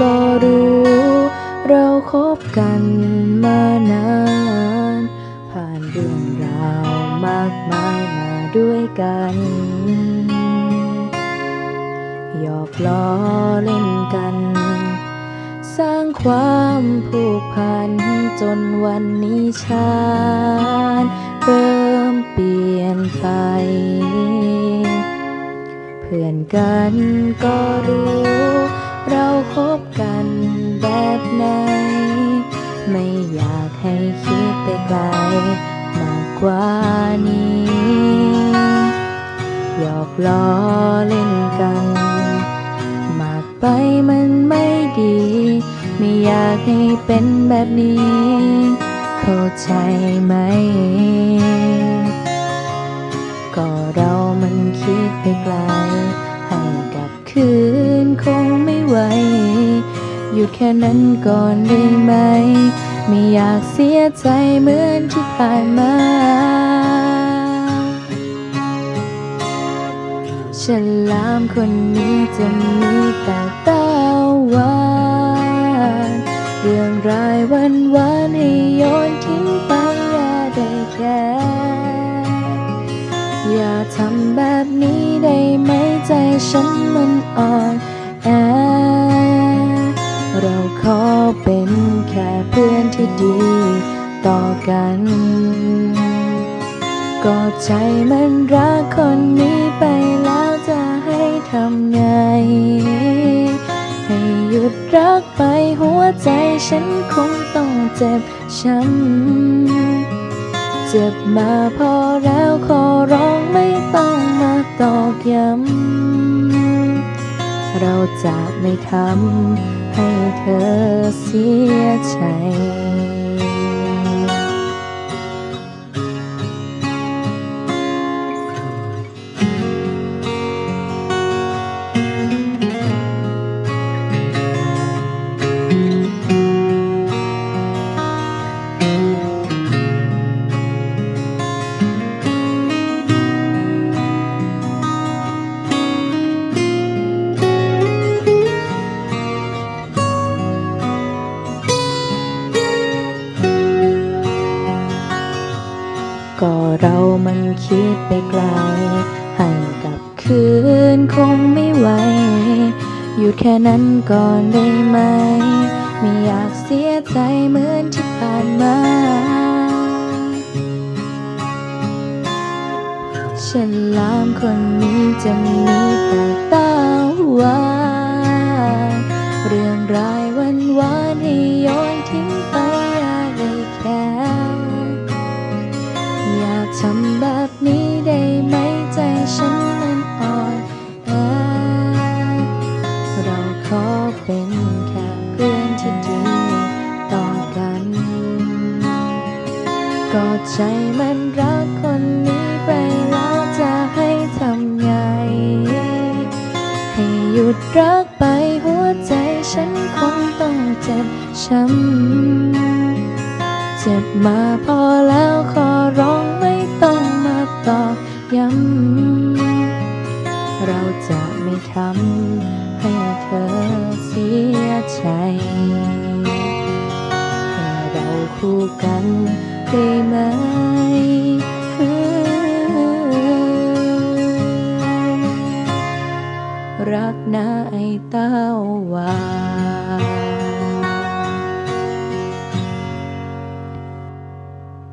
ก็รู้ เราคบกันมานาน ผ่านเรื่องราวมากมายมาด้วยกันหยอกล้อเล่นกัน สร้างความผูกพันจนวันนี้ฉันเริ่มเปลี่ยนไป เพื่อนกันก็รู้ เราคบกันแบบไหน ไม่อยากให้คิดไปไกลมากกว่านี้หยอกล้อเล่นกัน มากไปมันไม่ดี ไม่อยากให้เป็นแบบนี้ เข้าใจไหม ก็เรามันคิดไปไกล ให้กลับคืนคงไม่ ไหวหยุดแค่นั้นก่อนได้ไหม ไม่อยากเสียใจเหมือนที่ผ่านมาฉลามคนนี้จะมีแต่ตาหวานเรื่องรายวันวานให้โยนทิ้งไปอย่าได้แค่อย่าทำแบบนี้ได้ไหมใจฉันมันอ่อน ขอเป็นแค่เพื่อนที่ดีต่อกัน ก็ใจมันรักคนนี้ไปแล้วจะให้ทำไง ให้หยุดรักไปหัวใจฉันคงต้องเจ็บช้ำเจ็บมาพอแล้วขอร้องไม่ต้องมาตอกย้ำเราจะไม่ทำ ให้เธอเสียใจ ก็เรามันคิดไปไกล ให้กลับคืนคงไม่ไหวหยุดแค่นั้นก่อนได้ไหม ไม่อยากเสียใจเหมือนที่ผ่านมาฉลามคนนี้จะมีแต่ตาหวาน ก็ใจมันรักคนนี้ไปแล้วจะให้ทำไง ให้หยุดรักไปหัวใจฉันคงต้องเจ็บช้ำ เจ็บมาพอแล้วขอร้องไม่ต้องมาตอกย้ำ เราจะไม่ทำให้เธอเสียใจ ให้เราคู่กัน ได้ไหมรักนะไอ้เต้าวา